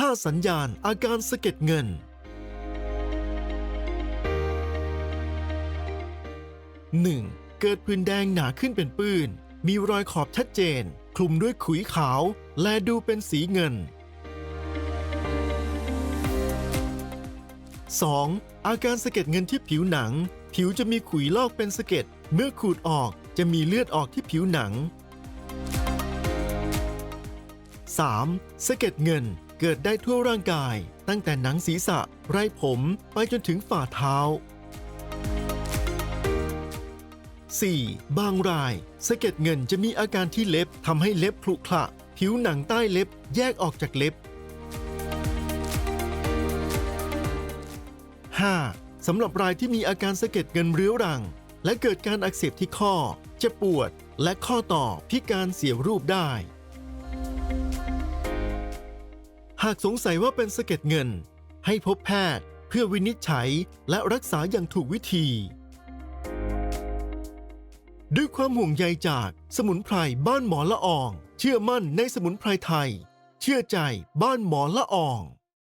5 สัญญาณอาการสะเก็ดเงิน 1. เกิดผื่นแดงหนาขึ้นเป็นปื้น มีรอยขอบชัดเจน คลุมด้วยขุยขาว และดูเป็นสีเงิน 2. อาการสะเก็ดเงินที่ผิวหนัง ผิวจะมีขุยลอกเป็นสะเก็ด เมื่อขูดออกจะมีเลือดออกที่ผิวหนัง 3. สะเก็ดเงิน เกิดได้ทั่วร่างกาย ตั้งแต่หนังศีรษะ ไรผมไปจนถึงฝ่าเท้า 4. บางรายสะเก็ดเงินจะมีอาการที่เล็บทำให้เล็บผุขระผิวหนังใต้เล็บแยกออกจากเล็บ 5. สำหรับรายที่มีอาการสะเก็ดเงินเรื้อรัง และเกิดการอักเสบที่ข้อ จะปวด และข้อต่อพิการเสียรูปได้ หากสงสัยว่าเป็นสะเก็ดเงิน ให้พบแพทย์เพื่อวินิจฉัยและรักษาอย่างถูกวิธี ด้วยความห่วงใยจากสมุนไพรบ้านหมอละออง เชื่อมั่นในสมุนไพรไทย เชื่อใจบ้านหมอละออง